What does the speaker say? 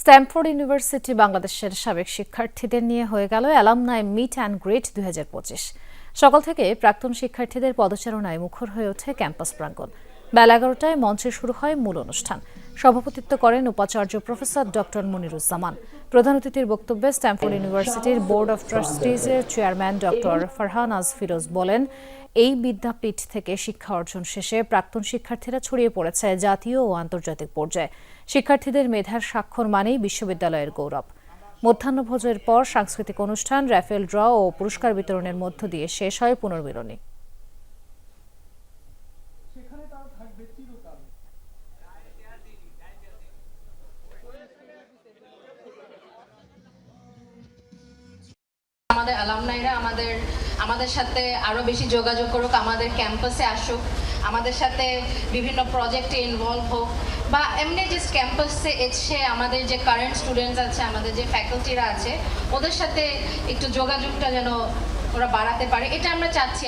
Stamford university বাংলাদেশের সাবেক শিক্ষার্থীদের নিয়ে হয়ে গেল অ্যালামনাই মিট অ্যান্ড গ্রেট দু হাজার পঁচিশ। সকাল থেকে প্রাক্তন শিক্ষার্থীদের পদচারণায় মুখর হয়ে ওঠে ক্যাম্পাস প্রাঙ্গণ। বেলা এগারোটায় মঞ্চে শুরু হয় মূল অনুষ্ঠান। সভাপতিত্ব করেন উপাচার্য প্রফেসর ডক্টর মনিরুজ্জামান। প্রধান অতিথির বক্তব্যে স্ট্যামফোর্ড ইউনিভার্সিটির বোর্ড অফ ট্রাস্টিজের চেয়ারম্যান ডক্টর ফারহানাজ ফিরোজ বলেন, এই বিদ্যাপীঠ থেকে শিক্ষা অর্জন শেষে প্রাক্তন শিক্ষার্থীরা ছড়িয়ে পড়েছে জাতীয় ও আন্তর্জাতিক পর্যায়ে। শিক্ষার্থীদের মেধার স্বাক্ষর মানেই বিশ্ববিদ্যালয়ের গৌরব। মধ্যাহ্নভোজের পর সাংস্কৃতিক অনুষ্ঠান, র্যাফেল ড্র ও পুরস্কার বিতরণের মধ্য দিয়ে শেষ হয় পুনর্মিলনী। আমাদের অ্যালামনাইরা আমাদের আমাদের সাথে আরও বেশি যোগাযোগ করুক, আমাদের ক্যাম্পাসে আসুক, আমাদের সাথে বিভিন্ন প্রজেক্টে ইনভলভ হোক, বা এমনি জাস্ট ক্যাম্পাসে এসে আমাদের যে কারেন্ট স্টুডেন্টস আছে, আমাদের যে ফ্যাকাল্টিরা আছে, ওদের সাথে একটু যোগাযোগটা যেন ওরা বাড়াতে পারে, এটা আমরা চাচ্ছি।